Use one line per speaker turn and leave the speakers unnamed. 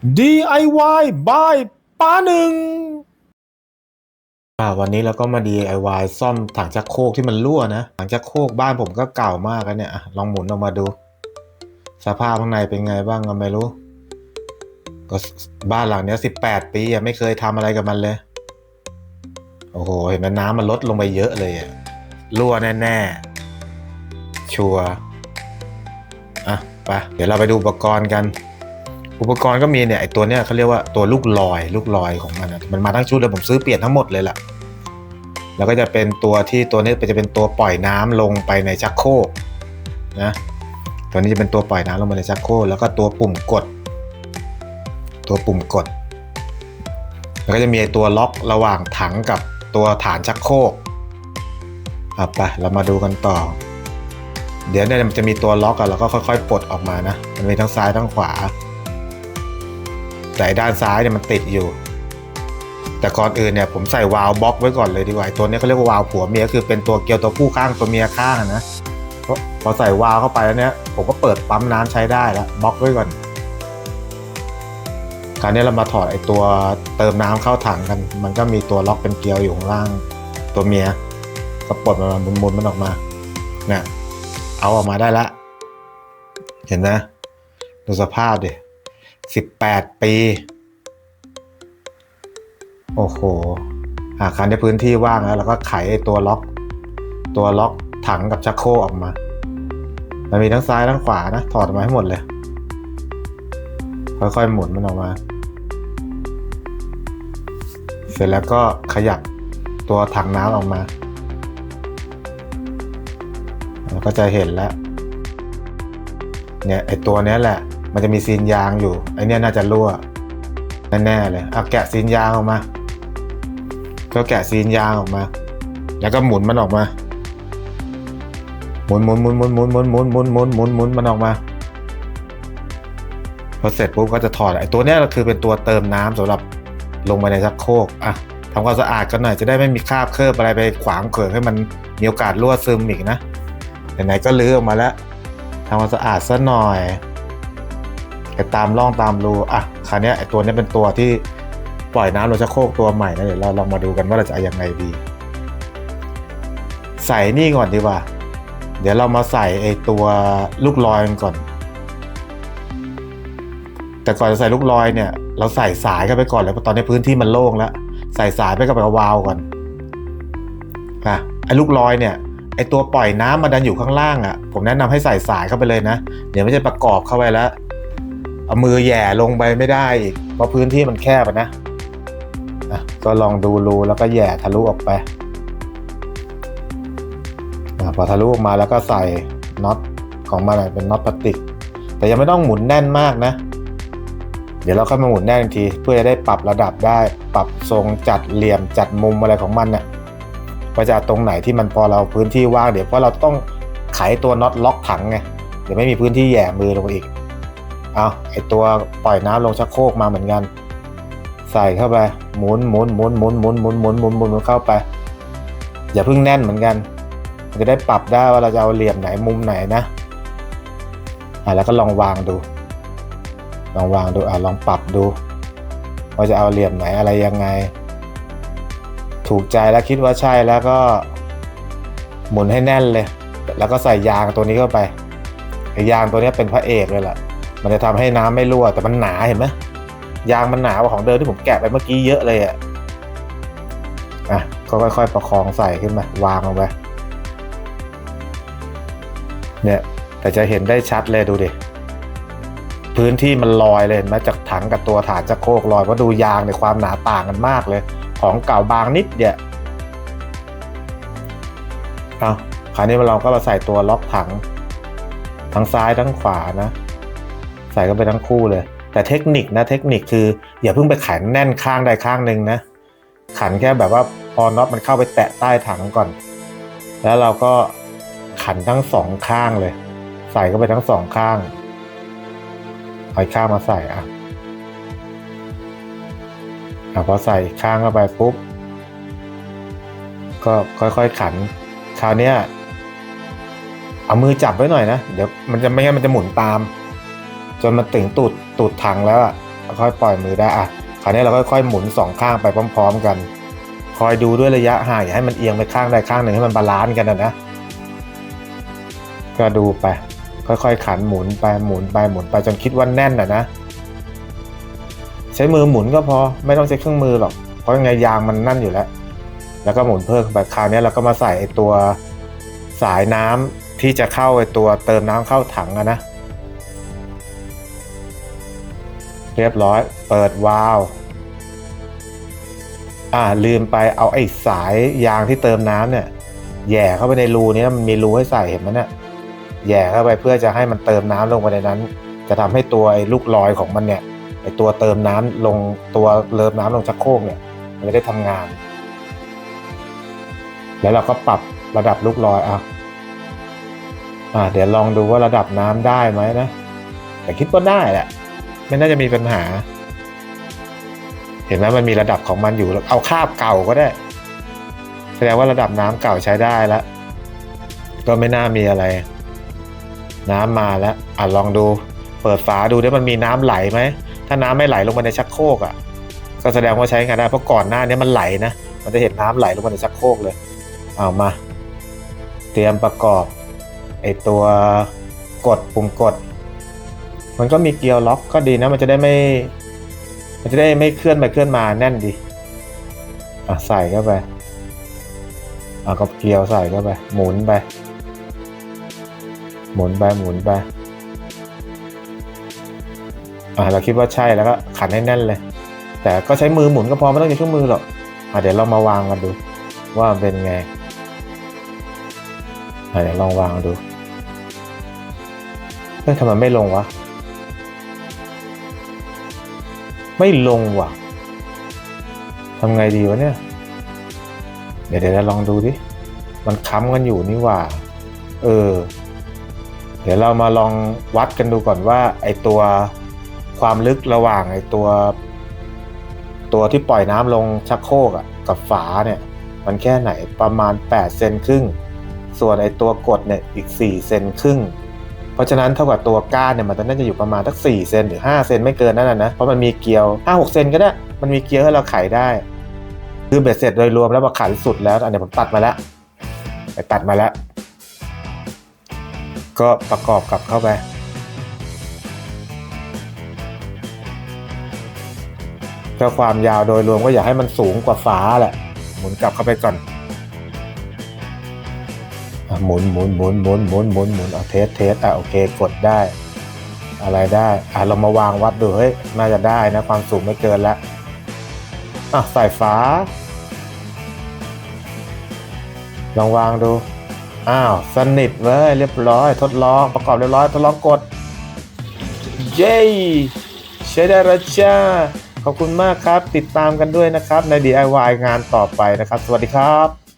DIY by ป้าหนึ่งอ่าวันนี้เราก็มา DIY ซ่อมถังชักโครกที่มันรั่วนะถังชักโครกบ้านผมก็เก่ามากแล้วเนี่ยลองหมุนออกมาดู สภาพข้างในเป็นไงบ้างก็ไม่รู้ ก็บ้านหลังเนี้ยสิบแปดปีอะไม่เคยทำอะไรกับมันเลย โอ้โหเห็นไหมน้ำมันลดลงไปเยอะเลยอะรั่วแน่ๆชัวร์อะไปเดี๋ยวเราไปดูอุปกรณ์กัน อุปกรณ์ก็มีเนี่ยไอตัวเนี้ยเขาเรียกว่าตัวลูกลอยลูกลอยของมันอะมันมาทั้งชุดเลยผมซื้อเปลี่ยนทั้งหมดเลยล่ะแล้วก็จะเป็นตัวที่ตัวนี้จะเป็นตัวปล่อยน้ำลงไปในชักโครกนะตัวนี้จะเป็นตัวปล่อยน้ำลงไปในชักโครกแล้วก็ตัวปุ่มกด ตัวปุ่มกด แล้วก็จะมีตัวล็อกระหว่างถังกับตัวฐานชักโครกเอาไปเรามาดูกันต่อ เดี๋ยวเนี่ยมันจะมีตัวล็อกอะเราก็ค่อยๆปลดออกมานะ มันมีทั้งซ้ายทั้งขวา แต่ด้านซ้ายเนี่ยมันติดอยู่ แต่ก่อนอื่นเนี่ยผมใส่วาล์วบล็อกไว้ก่อนเลยดีกว่าตัวนี้เขาเรียกว่าวาล์วผัวเมียคือเป็นตัวเกลียวตัวผู้ข้างตัวเมียข้างนะเพราะพอใส่วาล์วเข้าไปแล้วเนี่ยผมก็เปิดปั๊มน้ำใช้ได้แล้วบล็อกไว้ก่อนคราวนี้เรามาถอดไอตัวเติมน้ำเข้าถังกัน มันก็มีตัวล็อกเป็นเกลียวอยู่ข้างล่างตัวเมีย ก็ปลดมันมาหมุนๆมันออกมาเนี่ยเอาออกมาได้ละ เห็นนะ ดูสภาพดิ สิบแปดปี โอ้โหหาคันในพื้นที่ว่างแล้วเราก็ไขตัวล็อก ตัวล็อกถังกับชักโครกออกมา มันมีทั้งซ้ายทั้งขวานะ ถอดออกมาให้หมดเลย ค่อยๆหมุนมันออกมา เสร็จแล้วก็ขยับตัวถังน้ำออกมาก็จะเห็นแล้ว เนี่ยไอตัวนี้แหละ มันจะมีซีนยางอยู่ไอเนี้ยน่าจะรั่วแน่ๆเลยเอาแกะซีนยางออกมา ก็แกะซีนยางออกมา แล้วก็หมุนมันออกมาหมุนหมุนหมุนหมุนหมุนหมุนหมุนหมุนหมุนหมุนหมุนมันออกมาพอเสร็จปุ๊บก็จะถอดไอ้ตัวเนี้ยก็คือเป็นตัวเติมน้ำสำหรับลงไปในชักโครกอะทำความสะอาดกันหน่อยจะได้ไม่มีคราบเคลือบอะไรไปขวางเขิงให้มันมีโอกาสรั่วซึมอีกนะไหนๆก็ลื้อออกมาแล้วทำความสะอาดซะหน่อย ไปตามร่องตามรูอะคราวนี้ไอ้ตัวนี้เป็นตัวที่ปล่อยน้ำลงชักโครกตัวใหม่นะเดี๋ยวเราลองมาดูกันว่าเราจะเอายังไงดี ใส่นี่ก่อนดีกว่า เดี๋ยวเรามาใส่ไอ้ตัวลูกลอยมันก่อน แต่ก่อนจะใส่ลูกลอยเนี่ย เราใส่สายเข้าไปก่อนเลยเพราะตอนนี้พื้นที่มันโล่งแล้วใส่สายไปกับวาล์วก่อนอะไอ้ลูกลอยเนี่ยไอ้ตัวปล่อยน้ำมันดันอยู่ข้างล่างอะ ผมแนะนำให้ใส่สายเข้าไปเลยนะ เดี๋ยวไม่ใช่ประกอบเข้าไปแล้ว เอามือแย่ลงไปไม่ได้อีกเพราะพื้นที่มันแคบอะนะก็ลองดูรูแล้วก็แย่ทะลุออกไปอพอทะลุออกมาแล้วก็ใส่น็อตของมันเป็นน็อตพลาสติก แต่ยังไม่ต้องหมุนแน่นมากนะ เดี๋ยวเราค่อยมาหมุนแน่นที เพื่อจะได้ปรับระดับได้ปรับทรงจัดเหลี่ยมจัดมุมอะไรของมันเนี่ยว่าจะตรงไหนที่มันพอเราพื้นที่ว่างเดี๋ยวเพราะเราต้องไขตัวน็อตล็อกถังไงเดี๋ยวไม่มีพื้นที่แย่มือลงไปอีก เอาไอตัวปล่อยน้ำลงชักโครกมาเหมือนกัน ใส่เข้าไปหมุนหมุนหมุนหมุนหมุนหมุนหมุนหมุนหมุนเข้าไป อย่าเพิ่งแน่นเหมือนกันมันจะได้ปรับได้ว่าเราจะเอาเหลี่ยมไหนมุมไหนนะอะแล้วก็ลองวางดู ลองวางดูอะลองปรับดูว่าจะเอาเหลี่ยมไหนอะไรยังไง ถูกใจแล้วคิดว่าใช่แล้วก็หมุนให้แน่นเลย แล้วก็ใส่ยางตัวนี้เข้าไปไอ้ยางตัวนี้เป็นพระเอกเลยแหละ มันจะทำให้น้ำไม่รั่ว แต่มันหนาเห็นไหมยางมันหนากว่าของเดิมที่ผมแกะไปเมื่อกี้เยอะเลยอะอะก็ค่อยๆประคองใส่ขึ้นมาวางลงไปเนี่ยแต่จะเห็นได้ชัดเลยดูดิพื้นที่มันลอยเลยเห็นไหมจากถังกับตัวฐานจะโคกลอยเพราะดูยางในความหนาต่างกันมากเลย ของเก่าบางนิดเดียวเอาคราวนี้เราก็มาใส่ตัวล็อกถัง ทั้งซ้ายทั้งขวานะ ใส่เข้าไปทั้งคู่เลย แต่เทคนิคนะเทคนิคคือ อย่าเพิ่งไปขันแน่นข้างใดข้างหนึ่งนะ ขันแค่แบบว่าพอน็อตมันเข้าไปแตะใต้ถังก่อน แล้วเราก็ขันทั้งสองข้างเลย ใส่เข้าไปทั้งสองข้างเอาข้างมาใส่อะอะพอใส่ข้างเข้าไปปุ๊บก็ค่อยๆขัน คราวนี้เอามือจับไว้หน่อยนะ เดี๋ยวมันจะไม่งั้นมันจะหมุนตาม จนมันถึงตูดตูดถังแล้วอะค่อยปล่อยมือได้อะคราวนี้เราค่อยๆหมุนสองข้างไปพร้อม ๆ กัน คอยดูด้วยระยะห่างอย่าให้มันเอียงไปข้างใดข้างหนึ่งให้มันบาลานซ์กันนะนะก็ดูไป ค่อยๆขันหมุนไปหมุนไปหมุนไปจนคิดว่าแน่นอะนะ ใช้มือหมุนก็พอไม่ต้องใช้เครื่องมือหรอกเพราะยังไงยางมันนั่นอยู่แล้ว แล้วก็หมุนเพิ่มไปคราวนี้เราก็มาใส่ไอตัวสายน้ำที่จะเข้าไอตัวเติมน้ำเข้าถังอะนะ เรียบร้อย เปิดวาล์วอ่าลืมไปเอาไอ้สายยางที่เติมน้ำเนี่ยแย่เข้าไปในรูนี้มันมีรูให้ใส่เห็นไหมเนี่ยแย่เข้าไปเพื่อจะให้มันเติมน้ำลงไปในนั้น จะทำให้ตัวไอ้ลูกลอยของมันเนี่ยไอ้ตัวเติมน้ำลงตัวเลิมน้ำลงชักโครกเนี่ยมันจะได้ทำงาน แล้วเราก็ปรับระดับลูกลอยเอาอ่าเดี๋ยวลองดูว่าระดับน้ำได้ไหมนะ แต่คิดว่าได้แหละ ไม่น่าจะมีปัญหา เห็นไหมมันมีระดับของมันอยู่ เอาคาบเก่าก็ได้ แสดงว่าระดับน้ำเก่าใช้ได้แล้ว ก็ไม่น่ามีอะไร น้ำมาแล้วอะลองดู เปิดฝาดูด้วยมันมีน้ำไหลไหม ถ้าน้ำไม่ไหลลงมาในชักโครกอะ ก็แสดงว่าใช้งานได้ เพราะก่อนหน้านี้มันไหลนะ มันจะเห็นน้ำไหลลงมาในชักโครกเลย เอามา เตรียมประกอบไอตัวกดปุ่มกด มันก็มีเกียร์ล็อกก็ดีนะ มันจะได้ไม่ มันจะได้ไม่เคลื่อนไปเคลื่อนมาแน่นดีอะใส่เข้าไปอะก็เกียร์ใส่เข้าไป หมุนไป หมุนไปหมุนไปอะเราคิดว่าใช่แล้วก็ขันให้แน่นเลย แต่ก็ใช้มือหมุนก็พอไม่ต้องใช้เครื่องมือหรอกอะเดี๋ยวเรามาวางกันดู ว่าเป็นไงอะเดี๋ยวลองวางดูเฮ้ยทำไมไม่ลงวะ ไม่ลงว่ะทำไงดีวะเนี่ย เดี๋ยวเดี๋ยวเราลองดูดิ มันค้ำกันอยู่นี่ว่า เออ เดี๋ยวเรามาลองวัดกันดูก่อนว่า ไอตัวความลึกระหว่างไอตัว ตัวที่ปล่อยน้ำลงชักโครกอะกับฝาเนี่ย มันแค่ไหนประมาณ8เซนครึ่ง ส่วนไอตัวกดเนี่ยอีก4เซนครึ่ง ราะฉะนั้นเท่ากับตัวก้านเนี่ยมันน่าจะอยู่ประมาณสัก4เซนหรือ5เซนไม่เกินนั่นนะนะเพราะมันมีเกลียว 5-6เซนก็ได้ มันมีเกลียวให้เราไขได้ คือเบ็ดเสร็จโดยรวมแล้วพอขันสุดแล้วอันนี้ผมตัดมาแล้วไปตัดมาแล้ว ก็ประกอบกลับเข้าไปก็ความยาวโดยรวมก็อยากให้มันสูงกว่าฝาแหละหมุนกลับเข้าไปก่อน หมุนหมุนหมุนหมุนหมุนหมุนหมุนเอาเทสเทสอะโอเคกดได้ อะไรได้อะเรามาวางวัดดูเฮ้ยน่าจะได้นะความสูงไม่เกินละอะใส่ฝาลองวางดูอ้าวสนิทเว้ยเรียบร้อย ทดลองประกอบเรียบร้อยทดลองกด เย้ใช้ได้แล้วจ้าขอบคุณมากครับ ติดตามกันด้วยนะครับใน DIY งานต่อไปนะครับ สวัสดีครับ